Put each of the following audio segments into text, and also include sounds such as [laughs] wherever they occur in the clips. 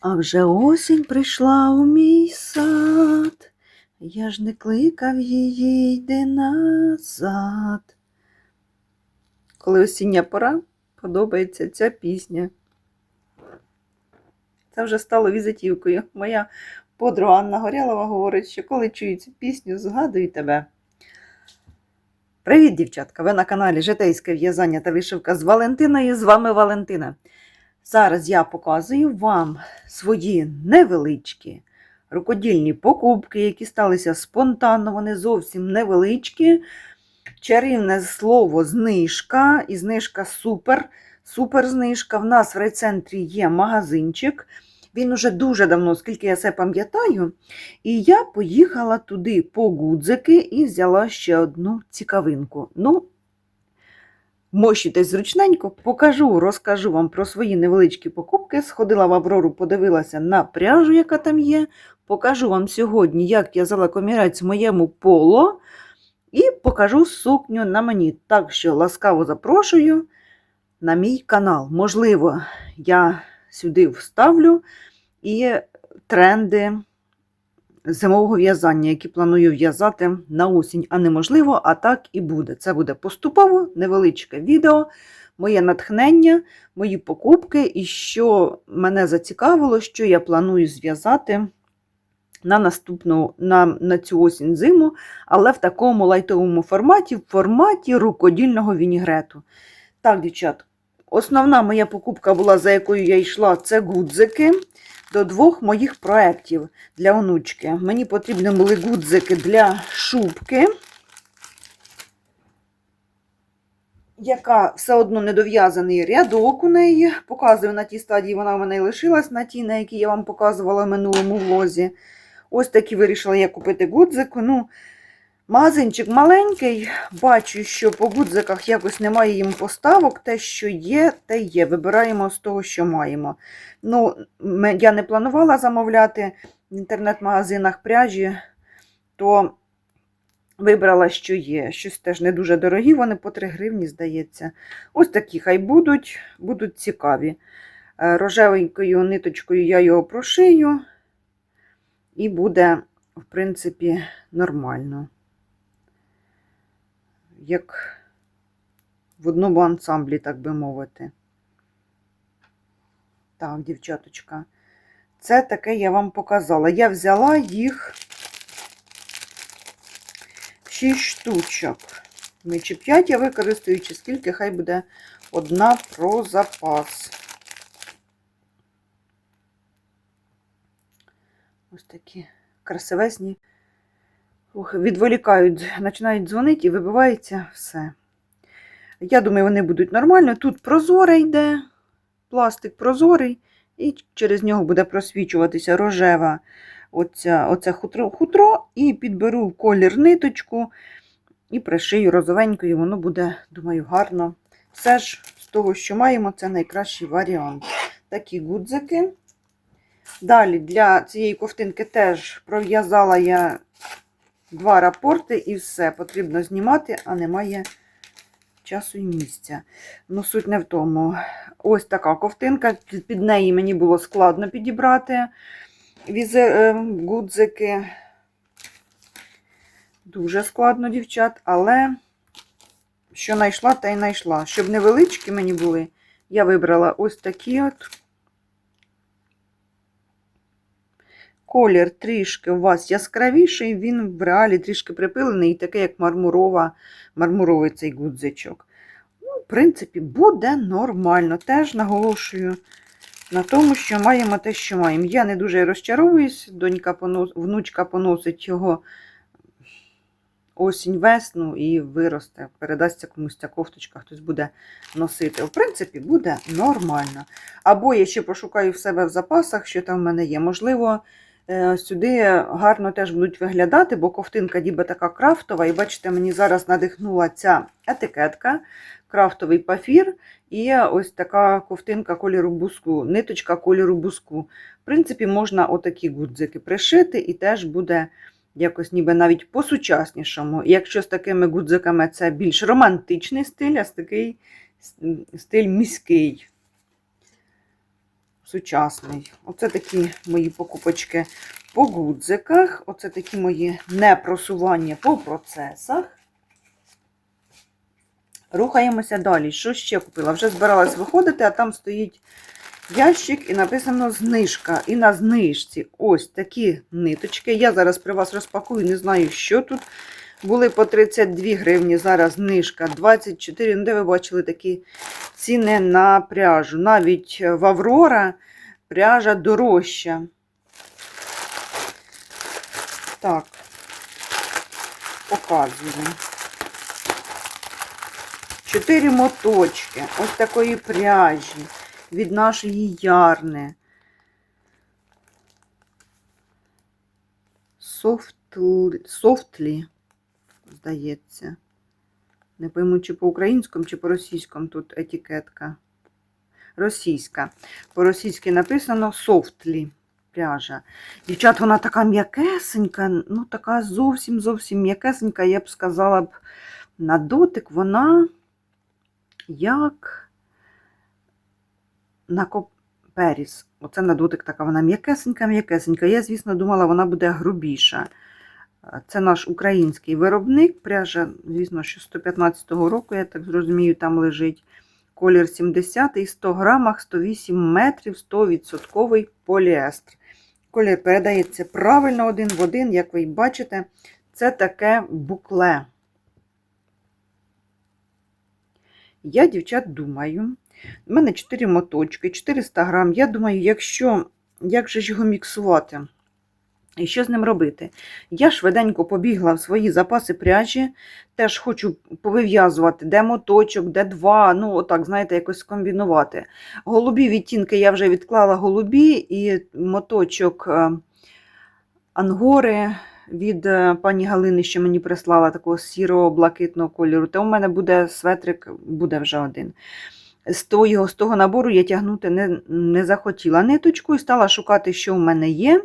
А вже осінь прийшла у мій сад, я ж не кликав її, йди назад. Коли осіння пора, подобається ця пісня. Це вже стало візитівкою. Моя подруга Анна Горялова говорить, що коли чую цю пісню, згадую тебе. Привіт, дівчатка! Ви на каналі Житейське в'язання та вишивка з Валентиною. З вами Валентина. Зараз я показую вам свої невеличкі рукодільні покупки, які сталися спонтанно, вони зовсім невеличкі. Чарівне слово знижка і знижка супер. Супер знижка. В нас в райцентрі є магазинчик. Він уже дуже давно, скільки я це пам'ятаю. І я поїхала туди по гудзики і взяла ще одну цікавинку. Ну, мощитесь зручненько, покажу, розкажу вам про свої невеличкі покупки. Сходила в Аврору, подивилася на пряжу, яка там є. Покажу вам сьогодні, як я взяла комірець моєму поло. І покажу сукню на мені. Так що ласкаво запрошую на мій канал. Можливо, я сюди вставлю і тренди зимового в'язання, які планую в'язати на осінь, а неможливо, а так і буде. Це буде поступово невеличке відео, моє натхнення, мої покупки і що мене зацікавило, що я планую зв'язати на наступну на, на цю осінь зиму, але в такому лайтовому форматі, в форматі рукодільного вінігрету. Так, дівчат, основна моя покупка була, за якою я йшла, це гудзики до двох моїх проєктів для онучки. Мені потрібні були гудзики для шубки, яка все одно недов'язаний рядок у неї. Показую на тій стадії, вона в мене і лишилась на тій, на якій я вам показувала в минулому влозі. Ось такі вирішила я купити гудзику. Ну, Магазинчик маленький, бачу, що по гудзиках якось немає їм поставок. Те, що є, те є. Вибираємо з того, що маємо. Ну, Я не планувала замовляти в інтернет-магазинах пряжі, то вибрала, що є. Щось теж не дуже дорогі, вони по 3 гривні, здається. Ось такі хай будуть, будуть цікаві. Рожевенькою ниточкою я його прошию, і буде, в принципі, нормально як в одному ансамблі, так би мовити. Так, дівчаточка, це таке я вам показала. Я взяла їх 6 штучок. Ми чи 5 я використаю, чи скільки, хай буде одна про запас. Ось такі красивезні Відволікають, починають дзвонити і вибивається все. Я думаю, вони будуть нормально. Тут прозоре йде, пластик прозорий, і через нього буде просвічуватися рожева оця, оце хутро, хутро, і підберу колір ниточку і пришию розовенькою, воно буде, думаю, гарно. Все ж з того, що маємо, це найкращий варіант. Такі гудзики. Далі для цієї ковтинки теж пров'язала я два рапорти і все. Потрібно знімати, а немає часу і місця. Ну, суть не в тому. Ось така ковтинка. Під неї мені було складно підібрати візи, е, гудзики. Дуже складно, дівчат, але що знайшла, та й знайшла. Щоб невеличкі мені були, я вибрала ось такі от. Колір трішки у вас яскравіший, він в реалі трішки припилений, і такий, як мармурова, мармуровий цей гудзичок. Ну, В принципі, буде нормально. Теж наголошую на тому, що маємо те, що маємо. Я не дуже розчаровуюсь, донька понос... внучка поносить його осінь-весну і виросте, передасться комусь ця кофточка, хтось буде носити. В принципі, буде нормально. Або я ще пошукаю в себе в запасах, що там в мене є. Можливо. Е, сюди гарно теж будуть виглядати, бо ковтинка ніби така крафтова. І бачите, мені зараз надихнула ця етикетка, крафтовий пафір і ось така ковтинка кольору буску, ниточка кольору буску. В принципі, можна отакі гудзики пришити, і теж буде якось ніби навіть по-сучаснішому. Якщо з такими гудзиками це більш романтичний стиль, а з такий стиль міський. Сучасний. Оце такі мої покупочки по гудзиках. Оце такі мої непросування по процесах. Рухаємося далі. Що ще купила? Вже збиралась виходити, а там стоїть ящик і написано знижка. І на знижці ось такі ниточки. Я зараз при вас розпакую, не знаю, що тут. Були по 32 гривні, зараз знижка 24. Ну, де ви бачили такі ціни на пряжу. Навіть в Аврора пряжа дорожча. Так, показую. Чотири моточки ось такої пряжі від нашої ярни. Софтлі здається. Не пойму, чи по-українському, чи по-російському тут етикетка. Російська. По-російськи написано софтлі пряжа. Дівчат, вона така м'якесенька, ну така зовсім зовсім м'якесенька, я б сказала б, на дотик вона як на коперіс. Оце на дотик така вона м'якесенька, м'якесенька. Я, звісно, думала, вона буде грубіша. Це наш український виробник. Пряжа, звісно, що 115-го року, я так зрозумію, там лежить колір 70 і 100 грамах 108 метрів 100% поліестр. Колір передається правильно один в один, як ви бачите, це таке букле. Я, дівчат, думаю, в мене 4 моточки, 400 грам. Я думаю, якщо, як же ж його міксувати? І що з ним робити? Я швиденько побігла в свої запаси пряжі, теж хочу повив'язувати, де моточок, де два, ну, отак, знаєте, якось скомбінувати. Голубі відтінки я вже відклала голубі, і моточок е, ангори від е, пані Галини, що мені прислала такого сірого блакитного кольору. То у мене буде светрик, буде вже один. З того, з того набору я тягнути не, не захотіла ниточку і стала шукати, що в мене є.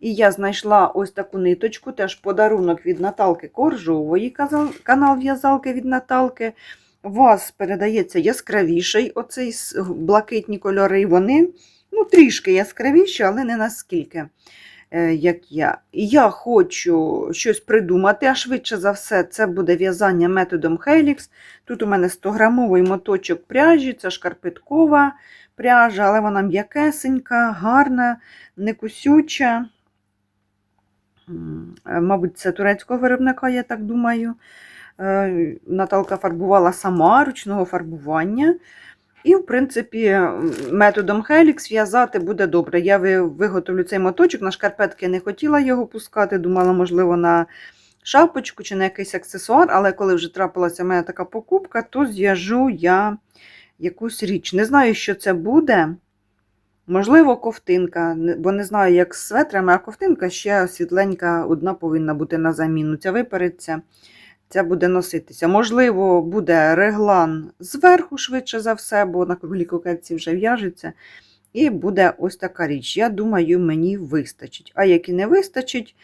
І я знайшла ось таку ниточку, теж подарунок від Наталки Коржової, канал в'язалки від Наталки. Вас передається яскравіший оцей блакитні кольори. Вони ну, трішки яскравіші, але не наскільки, е, як я. Я хочу щось придумати, а швидше за все, це буде в'язання методом Helix. Тут у мене 100-грамовий моточок пряжі, це шкарпеткова пряжа, але вона м'якесенька, гарна, не кусюча. М, е, Мабуть, це турецького виробника, я так думаю. Е, Наталка фарбувала сама ручного фарбування. І, в принципі, методом Helix в'язати буде добре. Я виготовлю цей моточок, на шкарпетки не хотіла його пускати, думала, можливо, на шапочку чи на якийсь аксесуар, але коли вже трапилася мене така покупка, то зв'яжу я якусь річ. Не знаю, що це буде. Можливо, ковтинка, бо не знаю, як з светрами, а ковтинка ще світленька одна повинна бути на заміну. Ця випереться, ця буде носитися. Можливо, буде реглан зверху, швидше за все, бо на круглій кокетці вже в'яжеться. І буде ось така річ. Я думаю, мені вистачить. А як і не вистачить,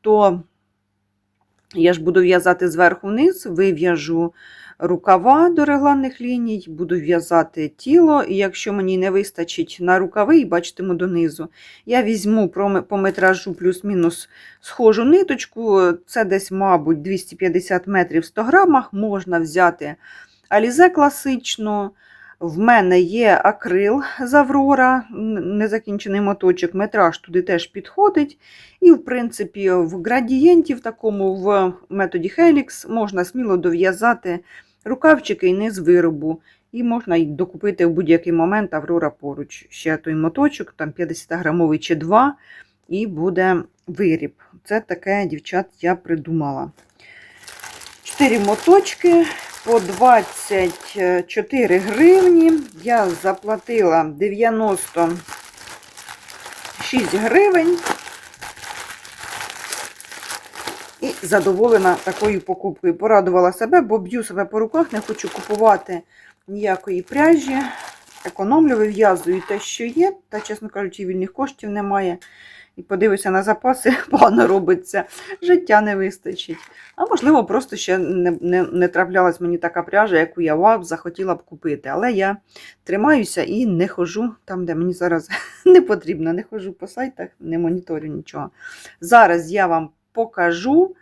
то я ж буду в'язати зверху вниз, вив'яжу рукава до регланних ліній, буду в'язати тіло, і якщо мені не вистачить на рукави, і бачитиму донизу, я візьму по метражу плюс-мінус схожу ниточку, це десь, мабуть, 250 метрів в 100 грамах, можна взяти алізе класичну. В мене є акрил з Аврора, незакінчений моточок, метраж туди теж підходить. І, в принципі, в градієнті, в такому в методі Helix, можна сміло дов'язати рукавчики і низ виробу. І можна докупити в будь-який момент Аврора поруч. Ще той моточок, там 50-грамовий чи два, і буде виріб. Це таке, дівчат, я придумала. Чотири моточки по 24 гривні. Я заплатила 96 гривень. І задоволена такою покупкою. Порадувала себе, бо б'ю себе по руках, не хочу купувати ніякої пряжі. економлю, вив'язую те, що є, та, чесно кажучи, вільних коштів немає. І подивися на запаси, [laughs] погано робиться, життя не вистачить. А можливо, просто ще не, не, не траплялась мені така пряжа, яку я вау, захотіла б купити. Але я тримаюся і не ходжу там, де мені зараз [laughs] не потрібно. Не ходжу по сайтах, не моніторю нічого. Зараз я вам покажу.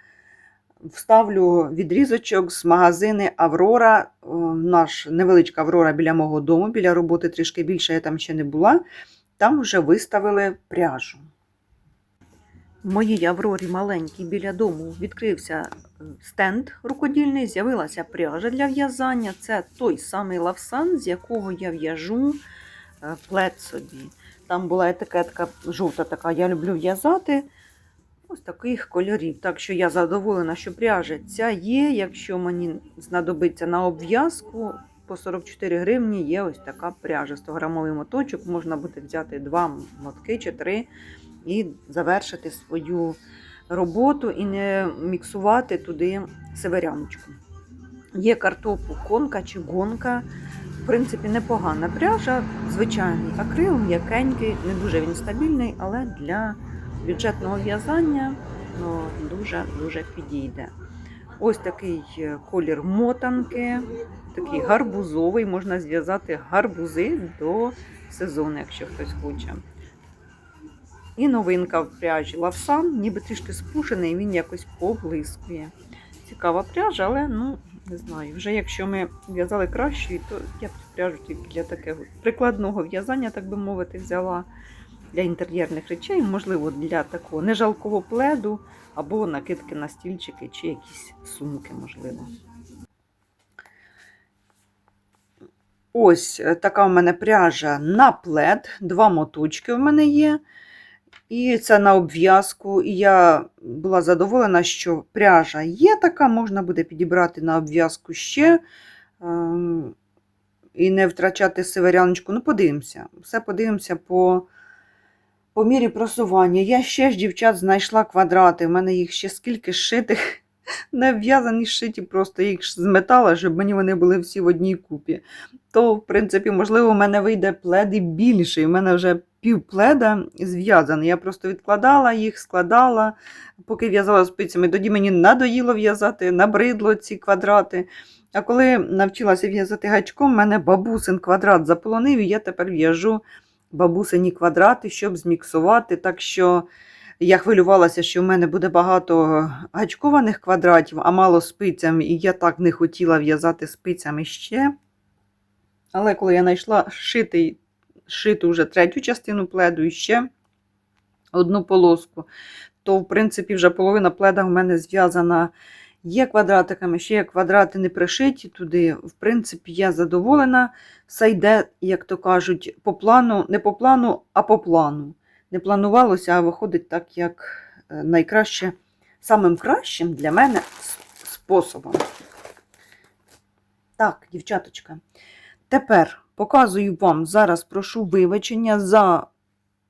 Вставлю відрізочок з магазини Аврора. О, Наш невеличка Аврора біля мого дому, біля роботи трішки більше я там ще не була. Там вже виставили пряжу. В моїй Аврорі маленькій біля дому відкрився е, стенд рукодільний, з'явилася пряжа для в'язання. Це той самий лавсан, з якого я в'яжу е, плед собі. Там була етикетка жовта така, я люблю в'язати. Ось таких кольорів. Так що я задоволена, що пряжа ця є. Якщо мені знадобиться на обв'язку, по 44 гривні є ось така пряжа. 100-грамовий моточок, можна буде взяти два мотки чи три і завершити свою роботу і не міксувати туди северяночку. Є картопу конка чи гонка. В принципі, непогана пряжа, звичайний акрил, м'якенький, не дуже він стабільний, але для бюджетного в'язання ну, дуже-дуже підійде. Ось такий е, колір мотанки, такий гарбузовий, можна зв'язати гарбузи до сезону, якщо хтось хоче. І новинка в пряжі лавсан, ніби трішки спушений, він якось поблискує. Цікава пряжа, але ну, не знаю. Вже якщо ми в'язали кращою, то я б пряжу тільки для такого прикладного в'язання, так би мовити, взяла для інтер'єрних речей, можливо, для такого нежалкого пледу або накидки на стільчики чи якісь сумки, можливо. Ось е, така в мене пряжа на плед, два моточки в мене є. І це на обв'язку. І я була задоволена, що пряжа є така, можна буде підібрати на обв'язку ще. ем, І не втрачати северяночку. Ну, подивимося. Все подивимося по, по мірі просування. Я ще ж, дівчат, знайшла квадрати. У мене їх ще скільки шитих, [laughs] не в'язані шиті, просто їх зметала, щоб мені вони були всі в одній купі. То, в принципі, можливо, у мене вийде плед і більший. У мене вже пів пледа зв'язаний. Я просто відкладала їх, складала, поки в'язала спицями. Тоді мені надоїло в'язати, набридло ці квадрати. А коли навчилася в'язати гачком, в мене бабусин квадрат заполонив, і я тепер в'яжу бабусині квадрати, щоб зміксувати. Так що я хвилювалася, що в мене буде багато гачкованих квадратів, а мало спицями, і я так не хотіла в'язати спицями ще. Але коли я знайшла шитий, шиту вже третю частину пледу і ще одну полоску, то, в принципі, вже половина пледа в мене зв'язана є квадратиками, ще є квадрати не пришиті туди. В принципі, я задоволена. Все йде, як то кажуть, по плану, не по плану, а по плану. Не планувалося, а виходить так, як е, найкраще, самим кращим для мене способом. Так, дівчаточка. Тепер показую вам, зараз прошу вибачення за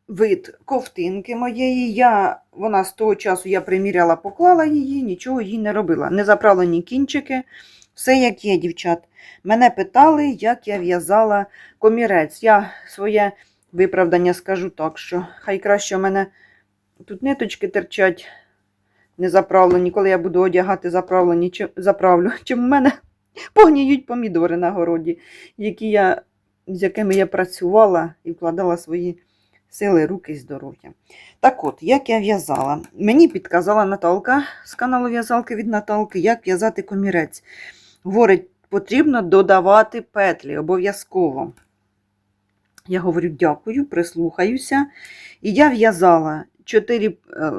вид ковтинки моєї. Я, вона з того часу я приміряла, поклала її, нічого їй не робила. Не заправлені кінчики, все як є, дівчат. Мене питали, як я в'язала комірець. Я своє виправдання скажу так, що хай краще в мене тут ниточки терчать не заправлені. Коли я буду одягати заправлені, чи, заправлю, [laughs] чим в мене погніють помідори на городі, які я, з якими я працювала і вкладала свої сили, руки і здоров'я. Так от, як я в'язала? Мені підказала Наталка з каналу В'язалки від Наталки, як в'язати комірець. Говорить, потрібно додавати петлі обов'язково. Я говорю, дякую, прислухаюся. І я в'язала 4,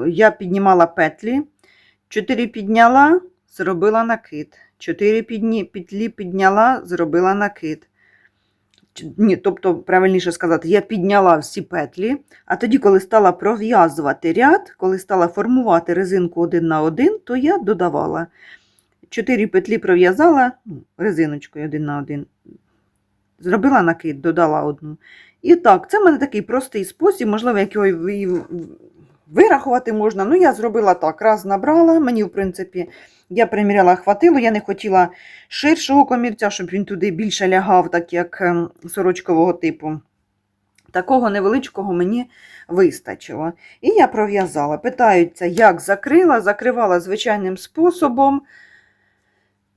я піднімала петлі, 4 підняла, зробила накид. 4 підні, петлі підняла, зробила накид. Ні, тобто, правильніше сказати, я підняла всі петлі, а тоді, коли стала пров'язувати ряд, коли стала формувати резинку один на один, то я додавала. 4 петлі пров'язала ну, резиночкою один на один. Зробила накид, додала одну. І так, це в мене такий простий спосіб, можливо, як його вирахувати можна. Ну, я зробила так, раз набрала, мені, в принципі, я приміряла, хватило. Я не хотіла ширшого комірця, щоб він туди більше лягав, так як ем, сорочкового типу. Такого невеличкого мені вистачило. І я пров'язала. Питаються, як закрила. Закривала звичайним способом.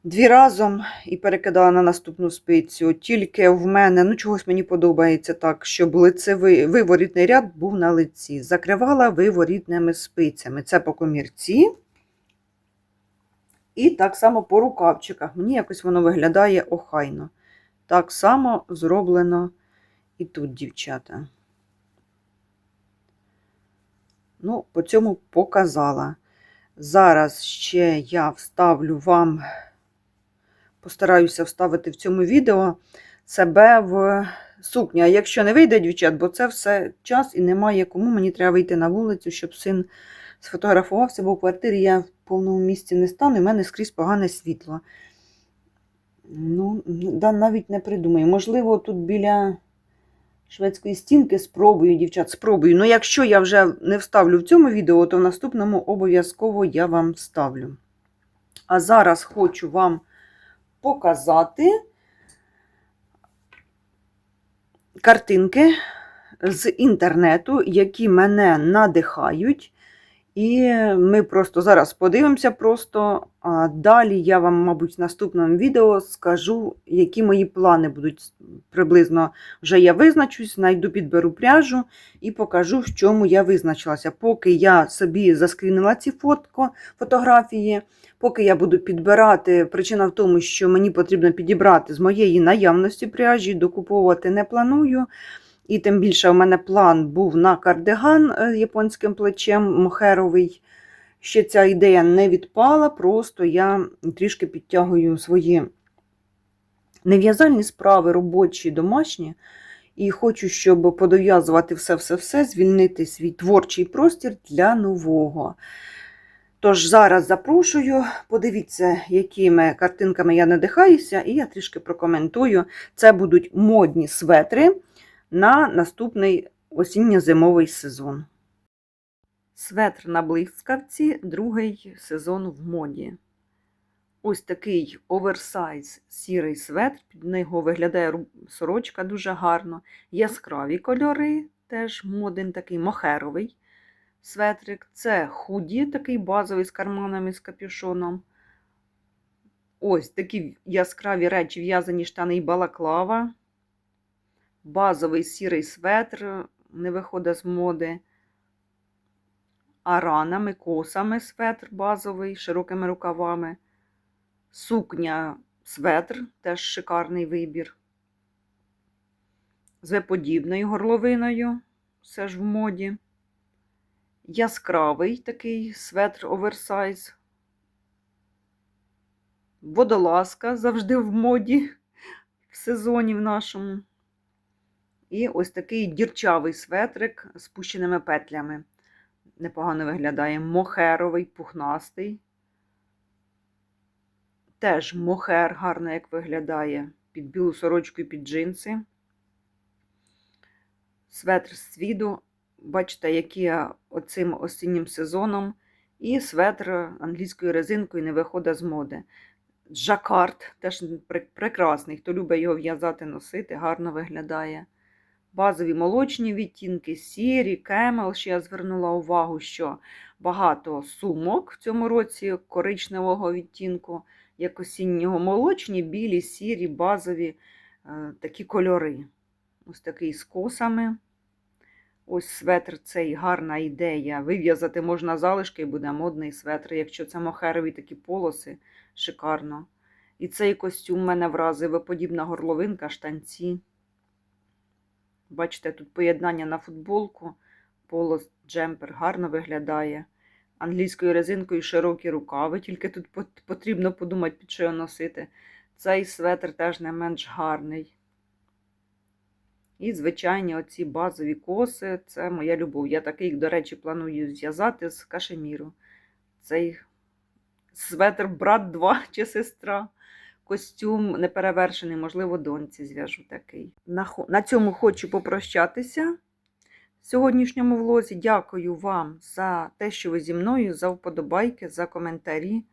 Дві разом і перекидала на наступну спицю. Тільки в мене, ну чогось мені подобається так, щоб лицевий виворітний ряд був на лиці. Закривала виворітними спицями. Це по комірці. І так само по рукавчиках. Мені якось воно виглядає охайно. Так само зроблено і тут, дівчата. Ну, по цьому показала. Зараз ще я вставлю вам, постараюся вставити в цьому відео себе в сукню. А якщо не вийде, дівчат, бо це все час і немає кому, мені треба вийти на вулицю, щоб син сфотографувався, бо в квартирі я в повному місці не стану, і в мене скрізь погане світло. Ну, да, навіть не придумаю. Можливо, тут біля шведської стінки спробую, дівчат, спробую. Ну, якщо я вже не вставлю в цьому відео, то в наступному обов'язково я вам вставлю. А зараз хочу вам показати картинки з інтернету, які мене надихають. І ми просто зараз подивимося просто. А далі я вам, мабуть, в наступному відео скажу, які мої плани будуть приблизно вже я визначусь, знайду, підберу пряжу і покажу, в чому я визначилася. Поки я собі заскрінила ці фотко, фотографії, поки я буду підбирати, причина в тому, що мені потрібно підібрати з моєї наявності пряжі, докуповувати не планую. І тим більше у мене план був на кардиган з японським плечем мохеровий. Ще ця ідея не відпала, просто я трішки підтягую свої нев'язальні справи, робочі, домашні. І хочу, щоб подов'язувати все-все-все, звільнити свій творчий простір для нового. Тож зараз запрошую, подивіться, якими картинками я надихаюся, і я трішки прокоментую. Це будуть модні светри на наступний осінньо-зимовий сезон. Светр на блискавці, другий сезон в моді. Ось такий оверсайз сірий светр, під нього виглядає сорочка дуже гарно. Яскраві кольори, теж моден такий мохеровий светрик. Це худі, такий базовий з карманами з капюшоном. Ось такі яскраві речі, в'язані штани і балаклава. Базовий сірий светр не виходить з моди. Аранами, косами светр базовий, широкими рукавами. Сукня светр, теж шикарний вибір. З веподібною горловиною, все ж в моді. Яскравий такий светр оверсайз. Водолазка завжди в моді в сезоні в нашому. І ось такий дірчавий светрик з пущеними петлями. Непогано виглядає. Мохеровий, пухнастий. Теж мохер гарно як виглядає під білу сорочку і під джинси. Светр з свіду, бачите, які оцим осіннім сезоном. І светр англійською резинкою не виходить з моди. Жакард теж прекрасний. Хто любить його в'язати, носити, гарно виглядає. Базові молочні відтінки, сірі, кемел. Ще я звернула увагу, що багато сумок в цьому році коричневого відтінку, як осіннього молочні, білі, сірі, базові е, такі кольори. Ось такий з косами. Ось светр цей гарна ідея. Вив'язати можна залишки і буде модний светр. Якщо це мохерові такі полоси, шикарно. І цей костюм мене вразив, подібна горловинка, штанці. Бачите, тут поєднання на футболку, полос, джемпер гарно виглядає. Англійською резинкою широкі рукави, тільки тут потрібно подумати, під що його носити. Цей светр теж не менш гарний. І, звичайні, оці базові коси це моя любов. Я такий, до речі, планую зв'язати з кашеміру. Цей светр брат 2 чи сестра. Костюм неперевершений, можливо, доньці зв'яжу такий. На, на цьому хочу попрощатися. в сьогоднішньому влозі. Дякую вам за те, що ви зі мною, за вподобайки, за коментарі.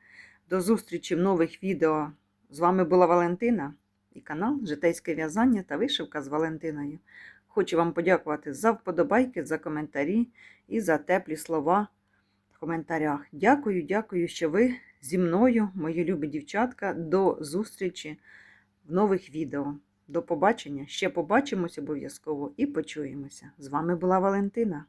До зустрічі в нових відео. З вами була Валентина і канал Житейське в'язання та вишивка з Валентиною. Хочу вам подякувати за вподобайки, за коментарі і за теплі слова в коментарях. Дякую, дякую, що ви зі мною, мої любі дівчатка. До зустрічі в нових відео. До побачення. Ще побачимось обов'язково і почуємося. З вами була Валентина.